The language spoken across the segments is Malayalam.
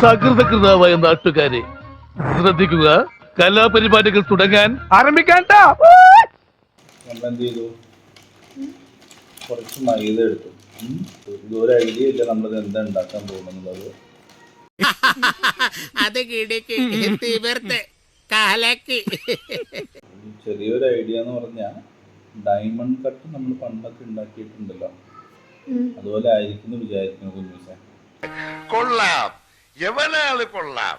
സകൃതകൃതാവായ നാട്ടുകാരെ ശ്രദ്ധിക്കുക കലാപരിപാടികൾ തുടങ്ങാൻ ആരംഭിക്കാൻ നമ്മളെന്ത് ചെയ്തു കുറച്ച് മൈദ എടുത്തു. ഒരു ഐഡിയ ഇല്ല നമ്മളിത് എന്താ ഉണ്ടാക്കാൻ പോകുന്നത്. അത് കിടക്ക് തീവർത്ത് കാലക്ക്. ചെറിയൊരു ഐഡിയ എന്ന് പറഞ്ഞാൽ ഡയമണ്ട് കട്ട് നമ്മൾ പണ്ടൊക്കെ ഉണ്ടാക്കിയിട്ടുണ്ടല്ലോ. അതുപോലെ ആയിരിക്കും വിചാരിക്കുന്നു കുഞ്ഞുസെ കൊള്ളാം. എവനാൾ കൊള്ളാം?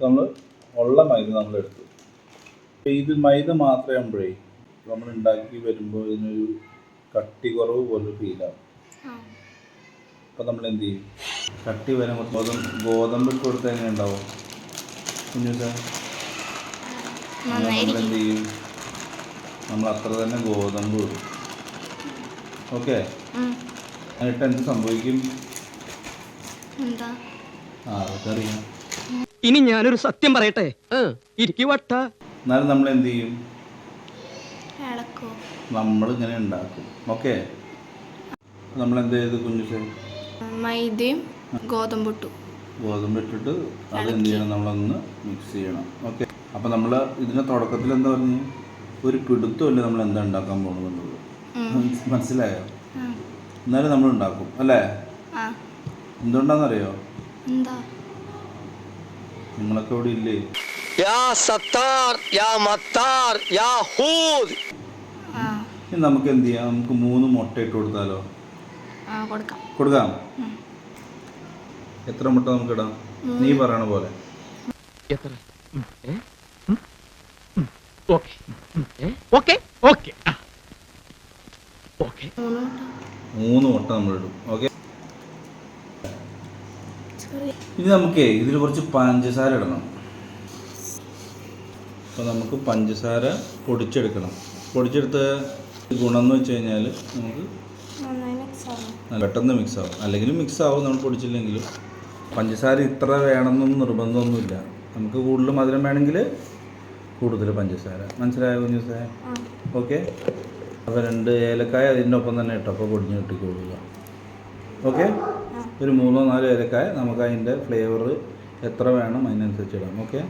നമ്മൾ ഉള്ള മൈദ നമ്മൾ എടുത്തു. ഇത് മൈദ മാത്രമേ ആകുമ്പോഴേ നമ്മൾ ഉണ്ടാക്കി വരുമ്പോൾ ഇതിനൊരു കട്ടി കുറവ് പോലെ ഫീൽ ആവും. അപ്പൊ നമ്മൾ എന്ത് ചെയ്യും? കട്ടി വരാൻ ഗോതമ്പ് ഗോതമ്പ് ഇട്ട് കൊടുത്താൽ എങ്ങനെ ഉണ്ടാവും? നമ്മൾ എന്ത് ചെയ്യും? നമ്മൾ അത്ര തന്നെ ഗോതമ്പ് ഇടും. ഓക്കെ? എന്നിട്ട് എന്ത് സംഭവിക്കും എന്താ ആ അതൊക്കെ അറിയാം ഇനി ഞാനൊരു സത്യം പറയട്ടെ? ഇരിക്കു വട്ട. എന്നാലും നമ്മൾ എന്ത് ചെയ്യും നമ്മൾ ഇങ്ങനെ ഉണ്ടാക്കും. ഓക്കെ? നമ്മൾ എന്ത് ചെയ്ത് കുഞ്ഞുസെ മൈദയും ഗോതമ്പുട്ടു ഗോതമ്പ് ഇട്ടിട്ട് അത് എന്ത് ചെയ്യണം? നമ്മളൊന്ന് മിക്സ് ചെയ്യണം. ഓക്കെ? അപ്പം നമ്മൾ ഇതിന്റെ തുടക്കത്തിൽ എന്താ പറഞ്ഞു? ഒരു പിടുത്തമല്ല നമ്മൾ എന്താ ഉണ്ടാക്കാൻ പോകുന്നത് മനസ്സിലായോ? എന്നാലും നമ്മൾ ഉണ്ടാക്കും അല്ലേ? ആ. എന്തുകൊണ്ടാണെന്നറിയോ? എന്താ? നിങ്ങളൊക്കെ ഇവിടെ ഇല്ലേ? യാ സത്താർ യാ മത്താർ യാ ഹൂദ്. ഇനി നമുക്ക് എന്ത് ചെയ്യാം? നമുക്ക് മൂന്ന് മുട്ട ഇട്ട് കൊടുത്താലോ? ആ കൊടുക്കാം. കൊടുക്കാം? എത്ര മുട്ട നമുക്ക് ഇടാം നീ പറയണ പോലെ. എത്ര? ഓക്കെ. Okay okay. മൂന്ന് മുട്ട. മൂന്ന് മുട്ട നമ്മൾ ഇടും ഓക്കെ? ഇനി നമുക്കേ ഇതിൽ കുറച്ച് പഞ്ചസാര ഇടണം. അപ്പോൾ നമുക്ക് പഞ്ചസാര പൊടിച്ചെടുക്കണം. പൊടിച്ചെടുത്ത ഗുണം എന്ന് വെച്ച് കഴിഞ്ഞാൽ നമുക്ക് നന്നായി മിക്സ് ആവും. പെട്ടെന്ന് മിക്സ് ആവും. അല്ലെങ്കിൽ മിക്സ് ആവും നമ്മൾ പൊടിച്ചില്ലെങ്കിലും പഞ്ചസാര ഇത്ര വേണമെന്നൊന്നും നിർബന്ധമൊന്നുമില്ല. നമുക്ക് കൂടുതൽ മധുരം വേണമെങ്കിൽ കൂടുതൽ പഞ്ചസാര. മനസ്സിലായോ കുഞ്ഞുസേ? ഓക്കെ. അപ്പോൾ രണ്ട് ഏലക്കായ അതിന്റെ ഒപ്പം തന്നെ ഇട്ടപ്പോൾ പൊടിഞ്ഞ് കിട്ടിക്കൊള്ളുക ഓക്കെ? ഒരു മൂന്നോ നാലോ ഏലക്കായ നമുക്ക് അതിന്റെ ഫ്ലേവർ എത്ര വേണം അതിനനുസരിച്ച് ഇടാം. ഓക്കെ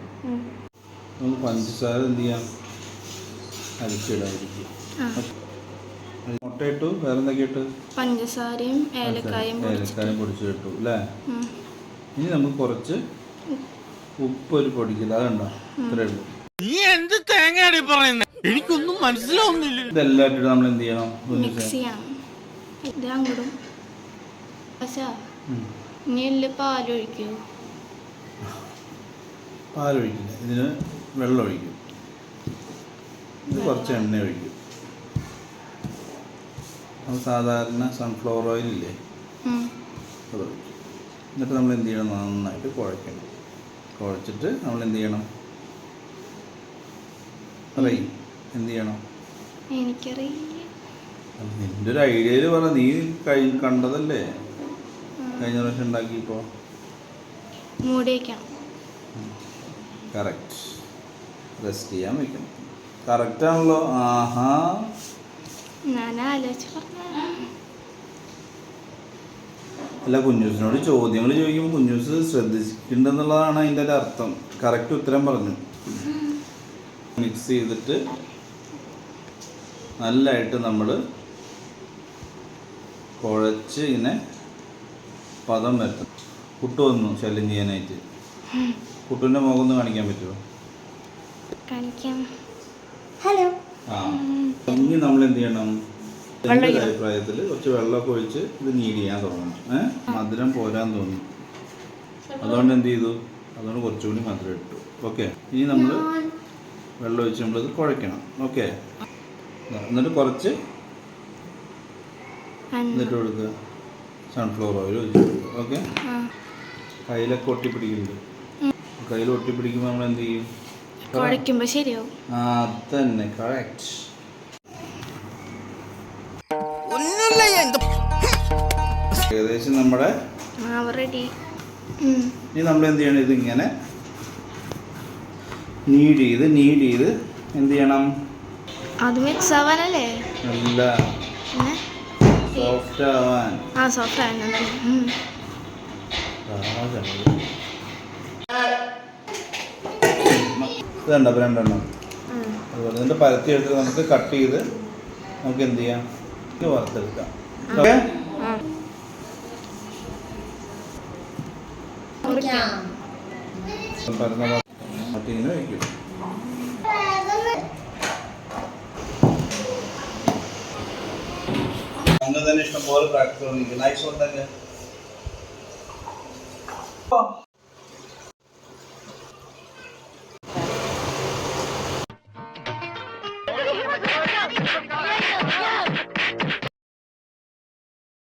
നമുക്ക് പഞ്ചസാര എന്ത് ചെയ്യാം? അരിച്ചിടാതിരിക്കും ആ. മുട്ട ഇട്ടു. വേറെ എന്തൊക്കെ ഇട്ട്? പഞ്ചസാരയും ഏലക്കായും പൊടിച്ചിട്ട്. ഏലക്കായും പൊടിച്ച് അല്ലേ? ഇനി നമുക്ക് കുറച്ച് ഉപ്പ് ഒരു പൊടിക്കില്ല അതുണ്ടോ? ഇത്രയേ ഉള്ളൂ. നീ എന്ത് തേങ്ങയാണ് പറയുന്നത് എനിക്കൊന്നും മനസ്സിലാവുന്നില്ല. ഇതെല്ലാം ഇട്ടിട്ട് നമ്മൾ എന്ത് ചെയ്യണം മിക്സ് ചെയ്യണം. ഇത് അങ്ങോട്ടും. പക്ഷാ. ഇനി എല്ലാം പാലൊഴിക്കൂ. പാലൊഴിക്കില്ല. ഇതിന് വെള്ളം ഒഴിക്കും ഇത് കുറച്ച് എണ്ണ ഒഴിക്കും നമ്മൾ സാധാരണ സൺഫ്ലവർ ഇല്ലേ. അത് ഒഴിക്കും. എന്നിട്ട് നമ്മൾ എന്ത് ചെയ്യണം? നന്നായിട്ട് കുഴയ്ക്കണം. കുഴച്ചിട്ട് നമ്മൾ എന്ത് ചെയ്യണം? പറയും എന്ത് ചെയ്യണം? എനിക്കറിയില്ല. നിന്റെ ഒരു ഐഡിയയിൽ പറ. നീ കണ്ടതല്ലേ? കഴിഞ്ഞ പ്രാവശ്യം മൂടി വയ്ക്കണം കറക്റ്റ് റെസ്റ്റ് ചെയ്യാൻ വെക്കണം. കറക്റ്റ് ആണല്ലോ. ആഹാ. ഞാൻ ആലോചിച്ച് അല്ല കുഞ്ഞൂസിനോട് ചോദ്യങ്ങൾ ചോദിക്കുമ്പോൾ കുഞ്ഞൂസ് ശ്രദ്ധിച്ചിട്ടുണ്ടെന്നുള്ളതാണ് അതിന്റെ ഒരു അർത്ഥം. കറക്റ്റ് ഉത്തരം പറഞ്ഞു. മിക്സ് ചെയ്തിട്ട് നല്ലതായിട്ട് നമ്മൾ കുഴച്ച് ഇങ്ങനെ പദം വരുത്തും. കുട്ടു വന്നു ശല്യം ചെയ്യാനായിട്ട്. കുട്ടുവിന്റെ മുഖം ഒന്ന് കാണിക്കാൻ പറ്റുമോ കാണിക്കാം. ഹലോ. ആ. ഇനി നമ്മൾ എന്ത് ചെയ്യണം? എന്റെ അഭിപ്രായത്തിൽ കുറച്ച് വെള്ളമൊക്കെ ഒഴിച്ച് ഇത് നീഡ് ചെയ്യാൻ തുടങ്ങണം. ഏഹ് മധുരം പോരാൻ തോന്നി. അതുകൊണ്ട് എന്ത് ചെയ്തു? അതുകൊണ്ട് കുറച്ചുകൂടി മധുരം ഇട്ടു. ഓക്കെ. ഇനി നമ്മൾ വെള്ളം ഒഴിച്ച് നമ്മളിത് കുഴയ്ക്കണം. ഓക്കെ. എന്നിട്ട് കുറച്ച് എന്നിട്ട് കൊടുക്കുക. സൺഫ്ലവർ ഓയിൽ ഒഴിച്ച് കൊടുക്കുക ഓക്കെ കയ്യിലൊക്കെ ഒട്ടിപ്പിടിക്കുന്നുണ്ട്. കയ്യിൽ ഒട്ടിപ്പിടിക്കുമ്പോൾ നമ്മൾ എന്ത് ചെയ്യും? കുഴയ്ക്കുമ്പോൾ ശരിയാവും. അതന്നെ. കറക്റ്റ് ഏകദേശം നമ്മുടെ ഇനി നമ്മൾ എന്ത് ചെയ്യണം? ഇതിങ്ങനെ നീഡ് ചെയ്ത് നീഡ് ചെയ്ത് എന്ത് ചെയ്യണം? അത് മിക്സ് ആവാനല്ലേ? സോഫ്റ്റ് ആവാൻ ആ സോഫ്റ്റ് ആവുന്നതല്ലേ ഉം. ഇത് കണ്ടോ? അപ്പോൾ രണ്ടെണ്ണം. അതുപോലെ ഇതിന്റെ പരത്തി എടുത്തിട്ട് നമുക്ക് കട്ട് ചെയ്ത് നമുക്ക് എന്ത് ചെയ്യാം? ഇത് വറുത്തെടുക്കാം. ഓക്കെ പരന്ന മറ്റിങ്ങനെ വയ്ക്കും അങ്ങനെ തന്നെ ഇഷ്ടംപോലെ പോലെ പ്രാക്ടീസ് നൈസ് ഉണ്ടല്ലേ